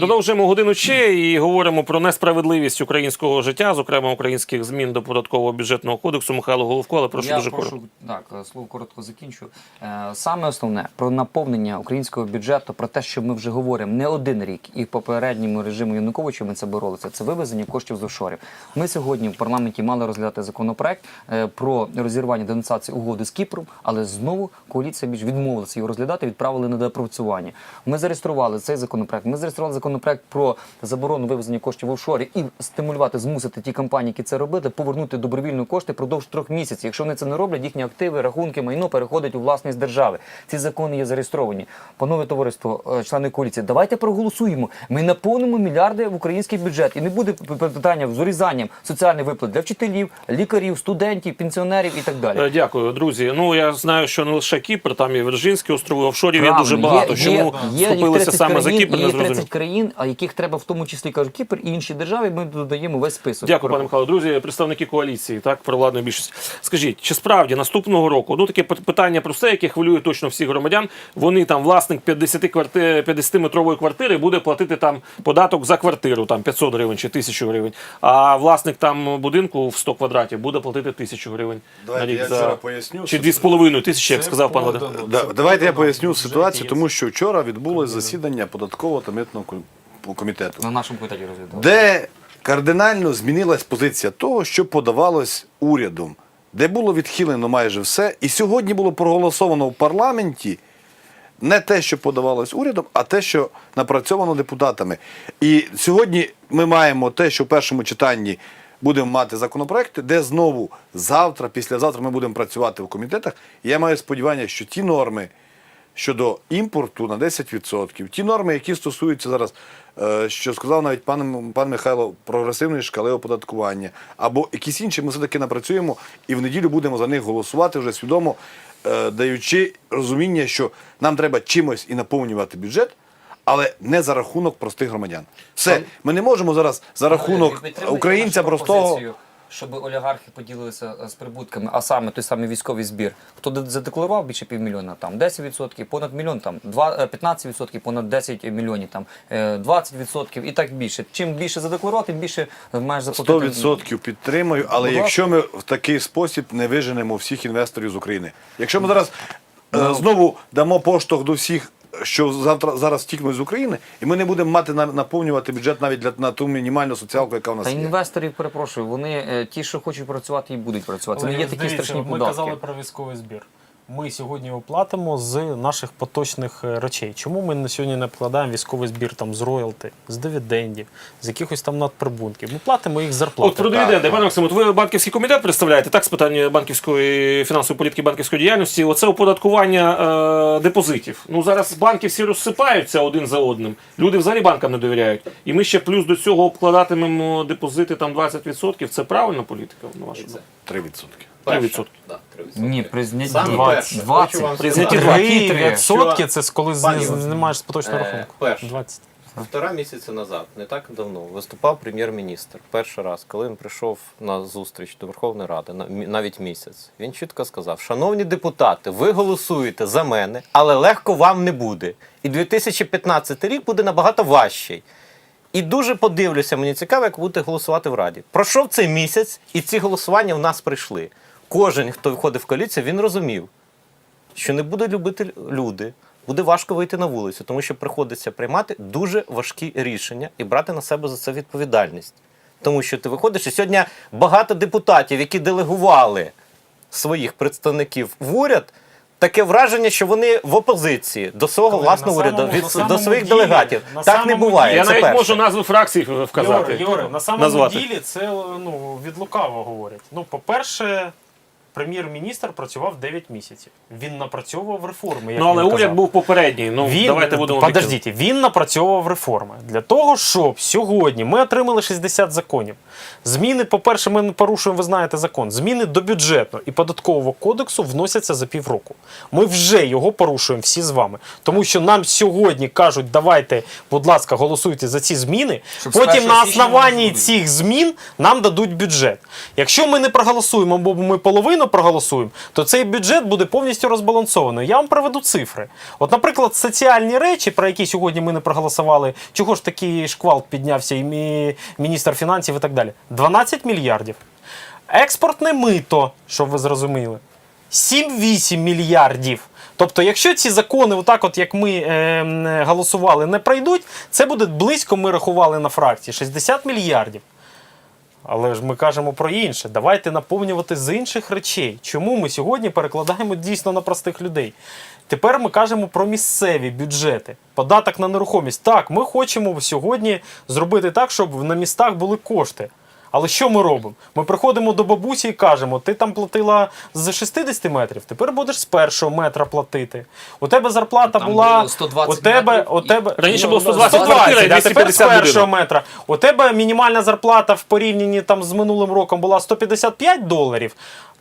Продовжуємо годину ще і говоримо про несправедливість українського життя, зокрема українських змін до податкового бюджетного кодексу. Михайло Головко, але прошу Я дуже прошу, коротко. так, слово коротко закінчу. Е, Саме основне про наповнення українського бюджету, про те, що ми вже говоримо не один рік, і в попередньому режиму Януковича ми це боролися. Це вивезення коштів з офшорів. Ми сьогодні в парламенті мали розглядати законопроект е, про розірвання денонсації угоди з Кіпром, але знову коаліція більш відмовилася його розглядати, відправили на доопрацювання. Ми зареєстрували цей законопроект. Ми зареєстрували законопроект про заборону вивезення коштів в офшорі і стимулювати, змусити ті компанії, які це робили, повернути добровільно кошти продовж трьох місяців. Якщо вони це не роблять, їхні активи, рахунки, майно переходить у власність держави. Ці закони є зареєстровані. Панове товариство, е, члени коаліції, давайте проголосуємо. Ми наповнимо мільярди в український бюджет, і не буде питання з урізанням соціальних виплат для вчителів, лікарів, студентів, пенсіонерів і так далі. Е, Дякую, друзі. Ну я знаю, що не лише Кіпр, там і Вірджинські острови, офшорів є дуже багато. Є, Чому є, вступилися 30 саме за країн, Кіпр, не Є 30 зрозуміло. Країн, а яких треба в тому числі кажуть Кіпр і інші держави. Ми додаємо весь список. Дякую, пане Михайло. Друзі, представники коаліції, так, провладної більшості. Скажіть, чи справді наступного року, ну таке пит- питання просте, яке хвилює точно всіх громадян, вони там, власник 50 кварти, 50-метрової квартири буде платити там податок за квартиру, там 500 гривень чи 1000 гривень, а власник там будинку в 100 квадратів буде платити 1000 гривень Давайте на рік я за... поясню. Чи 2,5 тисячі, як сказав пан Вадим. Да, давайте я поясню ситуацію, тому що вчора відбулося засідання податкового та митного ко- комітету, На нашому комітеті розглядали. де кардинально змінилась позиція того, що подавалось урядом, де було відхилено майже все, і сьогодні було проголосовано в парламенті. Не те, що подавалось урядом, а те, що напрацьовано депутатами. І сьогодні ми маємо те, що в першому читанні будемо мати законопроекти, де знову завтра, післязавтра ми будемо працювати в комітетах. І я маю сподівання, що ті норми щодо імпорту на 10%, ті норми, які стосуються зараз, е, що сказав навіть пан, пан Михайло, прогресивної шкали оподаткування, або якісь інші, ми все-таки напрацюємо і в неділю будемо за них голосувати вже свідомо, е, даючи розуміння, що нам треба чимось і наповнювати бюджет. Але не за рахунок простих громадян. Все, ми не можемо зараз за рахунок українця простого. Щоб олігархи поділилися е, з прибутками, а саме той самий військовий збір. Хто задекларував більше півмільйона, там 10%, понад мільйон, там два- е, 15%, понад 10 мільйонів, там е, 20% і так більше. Чим більше задекларував, тим більше маєш заплатити. 100% підтримую, але Будь якщо ми в такий спосіб не виженемо всіх інвесторів з України. Якщо ми зараз Ну. е, знову дамо поштовх до всіх, що завтра зараз тікнуть з України, і ми не будемо мати на- наповнювати бюджет навіть для на ту мінімальну соціалку, яка в нас Та є. інвесторів, перепрошую, вони е, ті, що хочуть працювати, і будуть працювати. Це не є такі страшні Ми казали про військовий збір. Ми сьогодні оплатимо з наших поточних е, речей. Чому ми на сьогодні не вкладаємо військовий збір там з роялти, з дивідендів, з якихось там надприбутків? Ми платимо їх зарплати. От про дивіденди, пане Максиму, от ви банківський комітет представляєте, так, з питань банківської фінансової політики, банківської діяльності. Оце оподаткування е, депозитів. Ну зараз банки всі розсипаються один за одним. Люди взагалі банкам не довіряють. І ми ще плюс до цього обкладатимемо депозити там 20%. Це правильна політика, на вашу думку? 3%. 3%. Да, 3%. Ні, при знятті Саме 20. перше, 20. вам При знятті Три Три. відсотки це з коли Пані з- знімаєш з поточного е, рахунку. перше. 20. Півтора місяця назад, не так давно, виступав прем'єр-міністр. Перший раз, коли він прийшов на зустріч до Верховної Ради, на- мі- навіть місяць, він чітко сказав: Шановні депутати, ви голосуєте за мене, але легко вам не буде. І 2015 рік буде набагато важчий. І дуже подивлюся, мені цікаво, як будете голосувати в Раді. Пройшов цей місяць, і ці голосування в нас прийшли. Кожен, хто входив в коаліцію, він розумів, що не буде любити люди, буде важко вийти на вулицю, тому що приходиться приймати дуже важкі рішення і брати на себе за це відповідальність. Тому що ти виходиш, і сьогодні багато депутатів, які делегували своїх представників в уряд, таке враження, що вони в опозиції до свого Коли власного уряду, від, до своїх ділі- делегатів. так не буває. Я це навіть перше. можу назву фракцій вказати. Юре, Юре, на самому назвати. ділі це ну, від лукаво говорять. Ну, по-перше, прем'єр-міністр працював 9 місяців. Він напрацьовував реформи. Як Ну але він уряд казав. був попередній. Ну Він, давайте будемо подождіть, він напрацьовував реформи для того, щоб сьогодні ми отримали 60 законів. Зміни, по-перше, ми не порушуємо, ви знаєте, закон. Зміни до бюджетного і податкового кодексу вносяться за півроку. Ми вже його порушуємо всі з вами. Тому що нам сьогодні кажуть, давайте, будь ласка, голосуйте за ці зміни. Щоб Потім на основанні цих змін нам дадуть бюджет. Якщо ми не проголосуємо, або ми половину батьківщину проголосуємо, то цей бюджет буде повністю розбалансований. Я вам приведу цифри. От, наприклад, соціальні речі, про які сьогодні ми не проголосували, чого ж такий шквал піднявся, і мі- міністр фінансів і так далі. 12 мільярдів. Експортне мито, щоб ви зрозуміли. 7-8 мільярдів. Тобто, якщо ці закони, отак, от як ми е, голосували, не пройдуть, це буде близько, ми рахували на фракції 60 мільярдів. Але ж ми кажемо про інше. Давайте наповнювати з інших речей. Чому ми сьогодні перекладаємо дійсно на простих людей? Тепер ми кажемо про місцеві бюджети. Податок на нерухомість. Так, ми хочемо сьогодні зробити так, щоб на містах були кошти. Але що ми робимо? Ми приходимо до бабусі і кажемо: ти там платила з 60 метрів, тепер будеш з першого метра платити. У тебе зарплата Там була 120 у тебе, метрів у і- тебе Раніше було 120 120, квартира і а тепер з першого будинок. метра. У тебе мінімальна зарплата в порівнянні там з минулим роком була 155 доларів.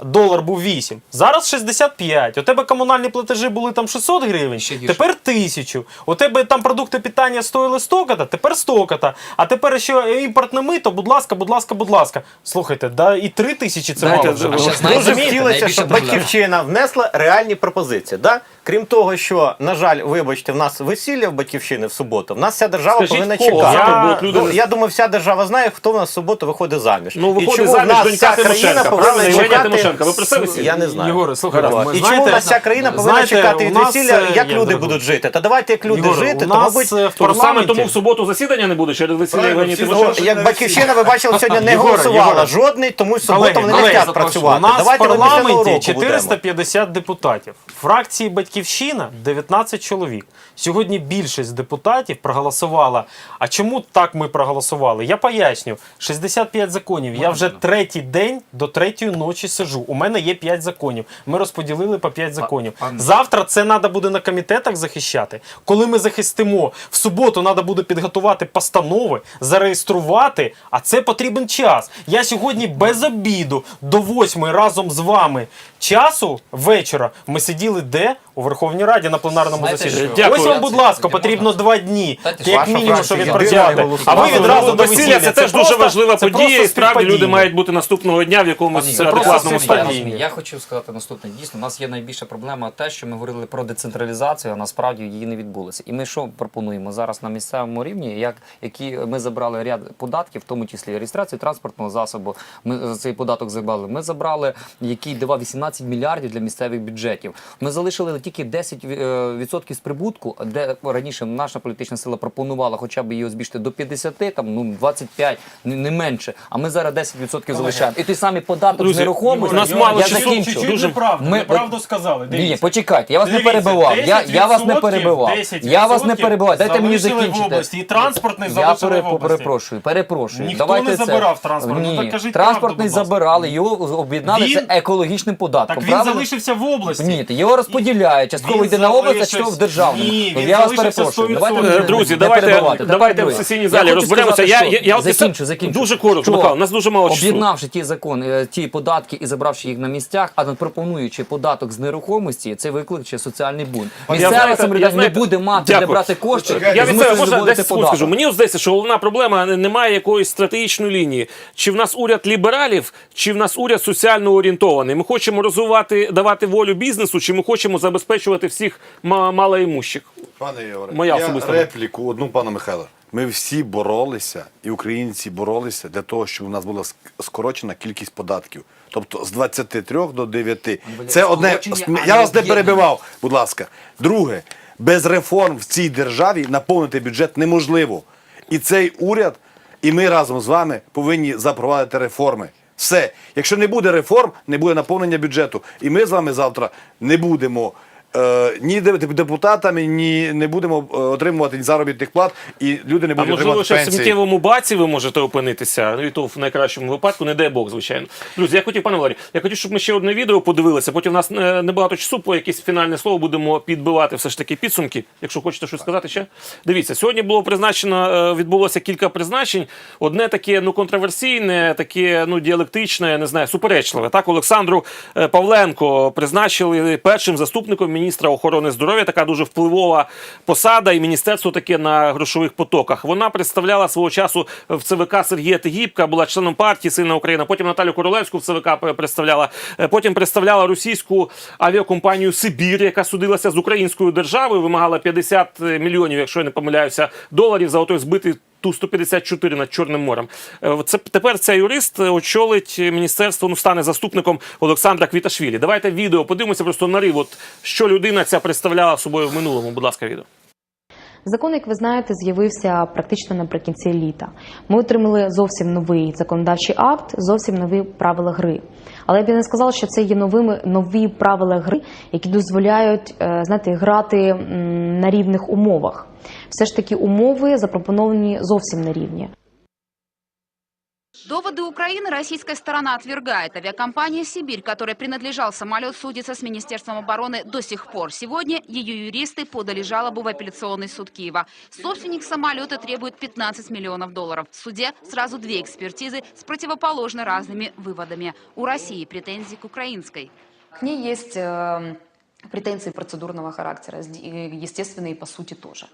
Долар був 8. Зараз 65. У тебе комунальні платежі були там 600 гривень, Ще тепер 1000. У тебе там продукти питання стоїли стоката, тепер стоката. А тепер ще імпортне мито, будь ласка, будь ласка, будь ласка. Слухайте, да і три тисячі це Дайте, мало вже. а Дуже хотілося, найбільша щоб проблема. батьківщина внесла реальні пропозиції. Да? Крім того, що, на жаль, вибачте, в нас весілля в батьківщини в суботу, в нас вся держава Скажіть, повинна кого? чекати. Я- люди Ну, я думаю, вся держава знає, хто в нас в суботу виходить заміж. Ну, І виходить чому в нас вся країна Тимошенка, повинна чекати... Тимошенка, ви про це весілля? Я не знаю. Єгоре, слухайте, От. ми І знаєте- чому в нас вся країна повинна знаєте, чекати від весілля, е, як я люди зрозумів. будуть жити? Та давайте як люди Єгоре, жити, то, мабуть, е, в Тобто саме тому в суботу засідання не буде через весілля Тимошенко. як батьківщина, ви бачили, сьогодні не голосувала жодний, тому в суботу вони не хочуть працювати. Давайте в парламенті 450 депутатів. Фракції Батьківщина 19 чоловік. Сьогодні більшість депутатів проголосувала. А чому так ми проголосували? Я поясню. 65 законів. Я вже третій день до третьої ночі сижу. У мене є 5 законів. Ми розподілили по 5 законів. Завтра це треба буде на комітетах захищати. Коли ми захистимо, в суботу треба буде підготувати постанови, зареєструвати, а це потрібен час. Я сьогодні без обіду до 8 разом з вами часу вечора ми сиділи де? У Верховній Раді на пленарному Знаєте засіданні. що? Дякую. Ось вам, будь ласка, потрібно два дні. Знаєте, Як ваша мінімум, фракція щоб відпрацювати. не А ви відразу до весілля це теж дуже просто- важлива це подія, просто і справді люди співпадіння. мають бути наступного дня в якомусь просто адекватному співпадіння. стані. розумію. Я хочу сказати наступне. Дійсно, у нас є найбільша проблема те, що ми говорили про децентралізацію, а насправді її не відбулося. І ми що пропонуємо зараз на місцевому рівні, як які ми забрали ряд податків, в тому числі реєстрацію транспортного засобу. Ми за цей податок забрали. Ми забрали, який давав 18 мільярдів для місцевих бюджетів. Ми залишили тільки 10% е, з прибутку, де раніше наша політична сила пропонувала хоча б його збільшити до 50, там ну 25, не менше. А ми зараз 10% залишаємо. І той самий податок з нерухомості. у нас мало я закінчу. Дуже- неправда, Ми- неправду сказали. Ні, почекайте, я вас не перебивав. Я, я вас не 10%, перебивав. Я вас не перебивав. Дайте мені залишили в області, і транспортний Я залишили в області. перепрошую, перепрошую. Ніхто Давайте не це- забирав транспорт. Ну, Ні, так кажіть транспортний правду, забирали, його об'єднали Він- це екологічним податком. Так він залишився в області. Ні, його розподіляють. Частково Він йде на область, а залишився- частково в державному. Ні, Ну, він я вас залишився перепрошую. 100%. Давайте Е, не- Друзі, не давайте, перебивати. давайте в друге. сесійній Я залі хочу розберемося. сказати, Я, що- я, я, от закінчу, закінчу. Дуже коротко, Що Михайло, у нас дуже мало часу. Об'єднавши ті закони, е, ті податки і забравши їх на місцях, а не пропонуючи податок з нерухомості, це викличе соціальний бунт. Місцеве знаєте- я самоврядування не знаєте- буде мати де Дякую. брати кошти. Я від себе змусить можна заводити 10 секунд податок. скажу. Мені от здається, що головна проблема не- немає якоїсь стратегічної лінії. Чи в нас уряд лібералів, чи в нас уряд соціально орієнтований. Ми хочемо розвивати, давати волю бізнесу, чи ми хочемо забезпечувати всіх ма- малоімущих. Пане Євре, Моя я особиста репліку одну пана Михайла. Ми всі боролися, і українці боролися для того, щоб у нас була скорочена кількість податків. Тобто з 23 до 9. Це одне. Я вас не перебивав, будь ласка. Друге, без реформ в цій державі наповнити бюджет неможливо. І цей уряд, і ми разом з вами повинні запровадити реформи. Все. Якщо не буде реформ, не буде наповнення бюджету. І ми з вами завтра не будемо. Е, Ні деп- депутатами, ні не будемо е, отримувати заробітних плат, і люди не А будуть можливо, отримувати ще в сміттєвому баці ви можете опинитися, ну і то в найкращому випадку, не дай Бог, звичайно. Друзі, я хотів, пане Валерій, я хотів, щоб ми ще одне відео подивилися. Потім у нас е, небагато часу, по якесь фінальне слово будемо підбивати все ж таки підсумки. Якщо хочете щось сказати ще. Дивіться, сьогодні було призначено, відбулося кілька призначень. Одне таке ну контроверсійне, таке ну діалектичне, не знаю, суперечливе. Так, Олександру Павленко призначили першим заступником міністра охорони здоров'я, така дуже впливова посада, і міністерство таке на грошових потоках. Вона представляла свого часу в ЦВК Сергія Тегібка, була членом партії Сильна Україна. Потім Наталю Королевську в ЦВК представляла. Е, Потім представляла російську авіакомпанію Сибір, яка судилася з українською державою, вимагала 50 мільйонів, якщо я не помиляюся, доларів за отой збитий ту 154 над Чорним морем. Е, Це тепер цей юрист очолить міністерство, ну стане заступником Олександра Квіташвілі. Давайте відео подивимося просто на рив. От що людина ця представляла собою в минулому. Будь ласка, відео. Закон, як ви знаєте, з'явився практично наприкінці літа. Ми отримали зовсім новий законодавчий акт, зовсім нові правила гри. Але я б не сказала, що це є новими нові правила гри, які дозволяють е, знаєте, грати на рівних умовах. Все ж таки умови запропоновані зовсім на рівні. Доводы Украины российская сторона отвергает. Авиакомпания «Сибирь», которой принадлежал самолет, судится с Министерством обороны до сих пор. Сегодня ее юристы подали жалобу в апелляционный суд Киева. Собственник самолета требует 15 миллионов долларов. В суде сразу две экспертизы с противоположно разными выводами. У России претензии к украинской. К ней есть э, претензии процедурного характера, естественно, и по сути тоже.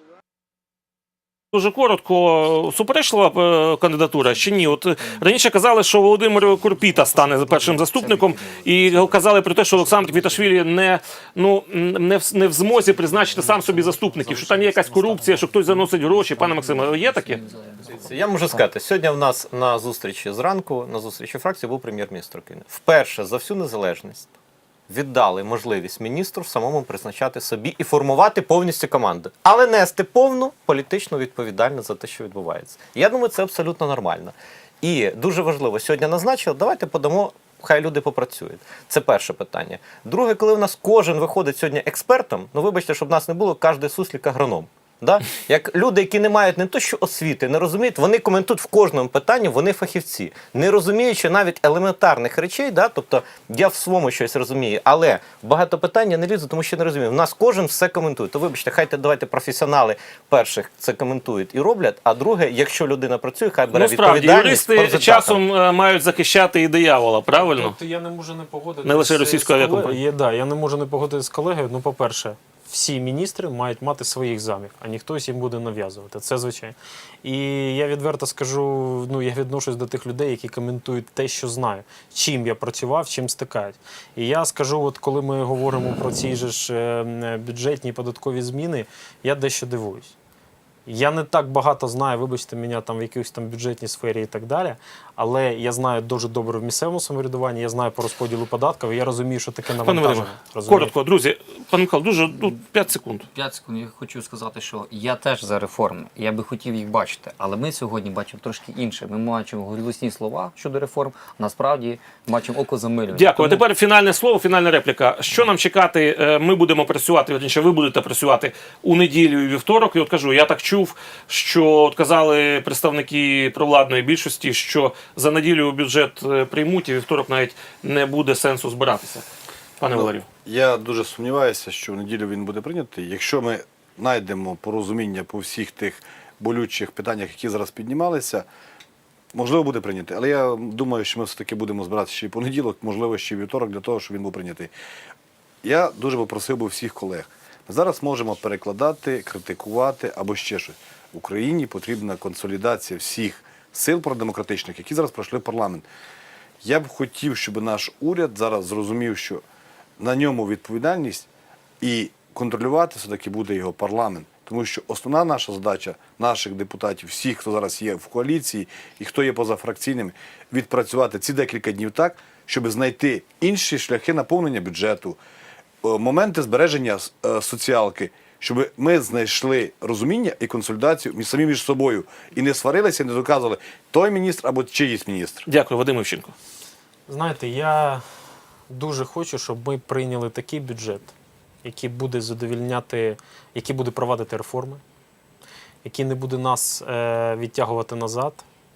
Дуже коротко, суперечлива е, кандидатура чи ні? От е, раніше казали, що Володимир Курпіта стане першим заступником, і казали про те, що Олександр Квіташвілі не ну не в, не в змозі призначити сам собі заступників, що там є якась корупція, що хтось заносить гроші. Пане Максиме, є таке? Я можу сказати, сьогодні в нас на зустрічі зранку, на зустрічі фракції був прем'єр-міністр України. Вперше за всю незалежність віддали можливість міністру самому призначати собі і формувати повністю команду, але нести повну політичну відповідальність за те, що відбувається. Я думаю, це абсолютно нормально. І дуже важливо, сьогодні назначили, давайте подамо. Хай люди попрацюють. Це перше питання. Друге, коли в нас кожен виходить сьогодні експертом, ну вибачте, щоб нас не було, кожен суслік агроном. Да? Як люди, які не мають не то, що освіти, не розуміють, вони коментують в кожному питанні, вони фахівці, не розуміючи навіть елементарних речей, да? тобто я в своєму щось розумію, але багато питань я не лізу, тому що не розумію. В нас кожен все коментує. То вибачте, хай давайте професіонали перших це коментують і роблять. А друге, якщо людина працює, хай бере Ну справді відповідальність. юристи часом е, мають захищати і диявола, правильно? Тобто я не можу не погодитися. Не лише російською з авіакомпанією. Да, я не можу не погодитися з колегою. Ну, по-перше, всі міністри мають мати своїх замів, а ніхто їм буде нав'язувати. Це звичайно. І я відверто скажу: ну я відношусь до тих людей, які коментують те, що знаю, чим я працював, чим стикають. І я скажу, от коли ми говоримо про ці ж е, бюджетні і податкові зміни, я дещо дивуюсь. Я не так багато знаю, вибачте мене там в якійсь там бюджетній сфері і так далі. Але я знаю дуже добре в місцевому самоврядуванні, я знаю по розподілу податків, і я розумію, що таке Пане навантаження. Розумієте? коротко, друзі, пане Михайло, дуже ну, 5 секунд. 5 секунд. Я хочу сказати, що я теж за реформи. Я би хотів їх бачити, але ми сьогодні бачимо трошки інше. Ми бачимо голосні слова щодо реформ. Насправді бачимо око замилювання. Дякую. А Тому- тепер фінальне слово, фінальна репліка. Що нам чекати? Е, Ми будемо працювати, вірніше, ви будете працювати у неділю і вівторок. І от кажу, я так чув, що от казали представники провладної більшості, що за неділю бюджет е, приймуть, і вівторок навіть не буде сенсу збиратися. Пане Валерію. Я дуже сумніваюся, що в неділю він буде прийнятий. Якщо ми знайдемо порозуміння по всіх тих болючих питаннях, які зараз піднімалися, можливо, буде прийнятий. Але я думаю, що ми все-таки будемо збиратися ще й понеділок, можливо, ще й вівторок, для того, щоб він був прийнятий. Я дуже попросив би всіх колег. Ми зараз можемо перекладати, критикувати або ще щось. Україні потрібна консолідація всіх сил продемократичних, які зараз пройшли парламент. Я б хотів, щоб наш уряд зараз зрозумів, що на ньому відповідальність і контролювати все-таки буде його парламент. Тому що основна наша задача наших депутатів, всіх, хто зараз є в коаліції і хто є позафракційними, відпрацювати ці декілька днів так, щоб знайти інші шляхи наповнення бюджету, е, моменти збереження е, соціалки, щоб ми знайшли розуміння і консолідацію між самі між собою і не сварилися, не доказували той міністр або чиїсь міністр. Дякую, Вадим Івченко. Знаєте, я дуже хочу, щоб ми прийняли такий бюджет, який буде задовільняти, який буде провадити реформи, який не буде нас е, відтягувати назад.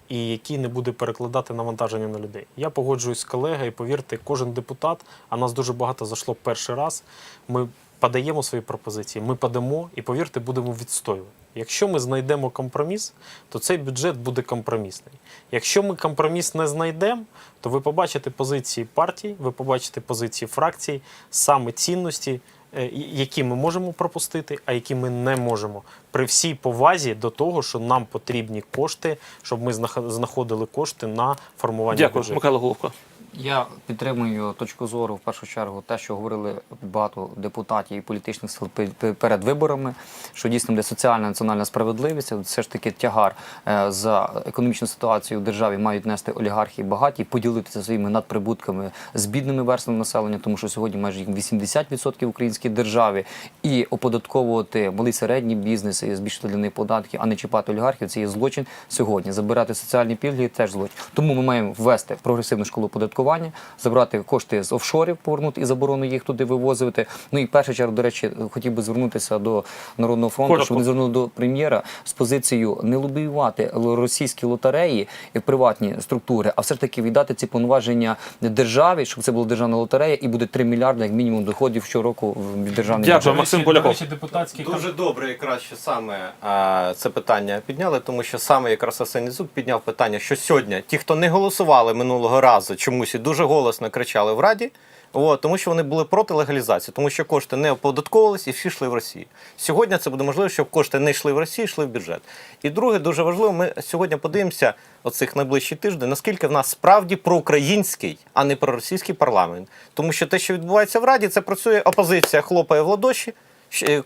І який не буде перекладати навантаження на людей. Я погоджуюсь з колегою, повірте, кожен депутат, а нас дуже багато зайшло перший раз. Ми подаємо свої пропозиції, ми подамо і повірте, будемо відстоювати. Якщо ми знайдемо компроміс, то цей бюджет буде компромісний. Якщо ми компроміс не знайдемо, то ви побачите позиції партій, ви побачите позиції фракцій, саме цінності е, які ми можемо пропустити, а які ми не можемо. При всій повазі до того, що нам потрібні кошти, щоб ми знах- знаходили кошти на формування Дякую, бюджету. Михайло Головко. Я підтримую точку зору в першу чергу те, що говорили багато депутатів і політичних сил пе- пе- перед виборами, що дійсно буде соціальна національна справедливість, все ж таки тягар е, за економічну ситуацію в державі мають нести олігархи і багаті, поділитися своїми надприбутками з бідними верствами населення, тому що сьогодні майже їх 80% в українській державі, і оподатковувати малий середній бізнес і збільшити для них податки, а не чіпати олігархів. Це є злочин сьогодні. Забирати соціальні пільги теж злочин. Тому ми маємо ввести прогресивну школу податкування, забрати кошти з офшорів, повернути і заборону їх туди вивозити. Ну і в першу чергу, до речі, хотів би звернутися до народного фронту, Коротко. щоб вони звернули до прем'єра з позицією не лобіювати російські лотареї і приватні структури, а все ж таки віддати ці повноваження державі, щоб це була державна лотерея, і буде 3 мільярди як мінімум доходів щороку в державний Дякую, бюджет. Максим Поляков. депутатський Дуже добре, якраз що саме а, це питання підняли, тому що саме якраз Арсеній Зуб підняв питання, що сьогодні ті, хто не голосували минулого разу, чомусь і дуже голосно кричали в Раді. От, тому що вони були проти легалізації, тому що кошти не оподатковувалися і всі йшли в Росію. Сьогодні це буде можливо, щоб кошти не йшли в Росію, йшли в бюджет. І друге, дуже важливо, ми сьогодні подивимося оцих найближчі тижні, наскільки в нас справді проукраїнський, а не проросійський парламент. Тому що те, що відбувається в Раді, це працює опозиція, хлопає в ладоші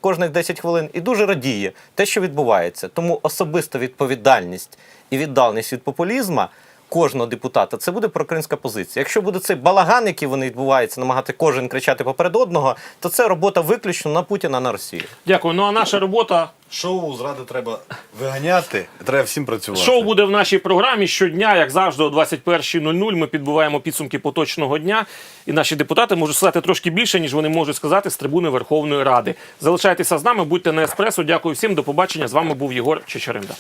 кожних 10 хвилин і дуже радіє те, що відбувається. Тому особиста відповідальність і віддаленість від популізму кожного депутата це буде проукраїнська позиція. Якщо буде цей балаган, який вони відбуваються, намагати кожен кричати поперед одного, то це робота виключно на Путіна на Росію. Дякую. Ну а наша робота Шоу зради треба виганяти, треба всім працювати. Шоу буде в нашій програмі щодня, як завжди, о 21.00. Ми підбиваємо підсумки поточного дня, і наші депутати можуть сказати трошки більше, ніж вони можуть сказати з трибуни Верховної Ради. Залишайтеся з нами, будьте на еспресо. Дякую всім. До побачення. З вами був Єгор Чечеринда.